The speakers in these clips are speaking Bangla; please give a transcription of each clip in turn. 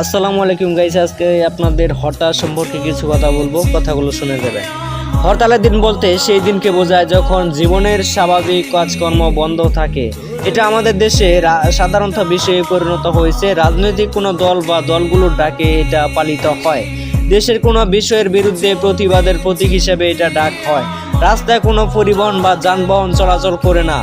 আসসালামু আলাইকুম গাইস, আজকে আপনাদের হরতাল সম্পর্কে কিছু কথা বলব, কথাগুলো শুনে যাবেন হরতালের দিন বলতে সেই দিনকে বোঝায় যখন জীবনের স্বাভাবিক কাজকর্ম বন্ধ থাকে। এটা আমাদের দেশে সাধারণত বিষয়ে পরিণত হয়েছে। রাজনৈতিক কোনো দল বা দলগুলোর ডাকে এটা পালিত হয়। দেশের কোনো বিষয়ের বিরুদ্ধে প্রতিবাদের প্রতীক হিসেবে এটা ডাক হয়। রাস্তায় কোনো পরিবহন বা যানবাহন চলাচল করে না।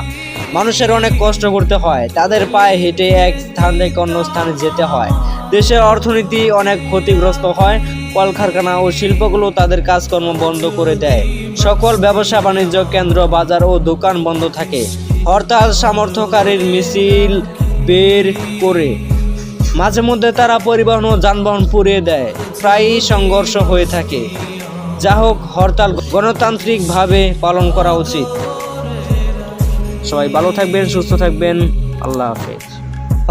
মানুষের অনেক কষ্ট করতে হয়। তাদের পায়ে হেঁটে এক স্থান থেকে অন্য স্থানে যেতে হয়। দেশের অর্থনীতি অনেক ক্ষতিগ্রস্ত হয়। কলকারখানা ও শিল্পগুলো তাদের কাজকর্ম বন্ধ করে দেয়। সকল ব্যবসা বাণিজ্য কেন্দ্র, বাজার ও দোকান বন্ধ থাকে। হরতাল সমর্থকারীর মিছিল বের করে। মাঝে মধ্যে তারা পরিবহন ও যানবাহন পুড়িয়ে দেয়। প্রায়ই সংঘর্ষ হয়ে থাকে। যা হোক হরতাল গণতান্ত্রিকভাবে পালন করা উচিত। সবাই ভালো থাকবেন সুস্থ থাকবেন আল্লাহ হাফেজ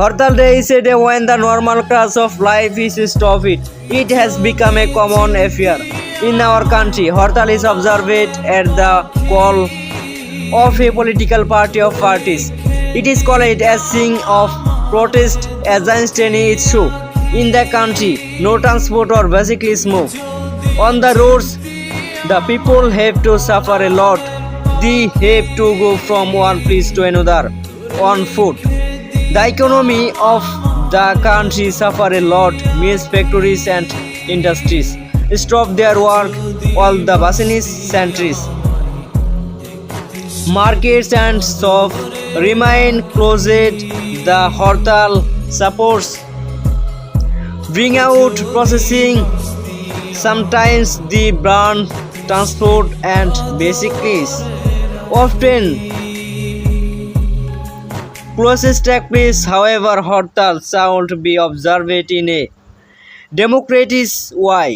হরতাল day is a day when the normal course of life is stopped. It, has become a common affair in our country. Hurtal is observed at the call of a political party of parties. It is called as sing of protest against any issue in the country. No transport or basically smoke. On the roads, the people have to suffer a lot. They have to go from one place to another on foot. The economy of the country suffer a lot. Means factories and industries stop their work. All the business centers, markets and shops remain closed. The Hortal supports bring out processing. Sometimes the brand transport and basic needs. Often Process take place, however, Hortal sound be observed in a democratic way.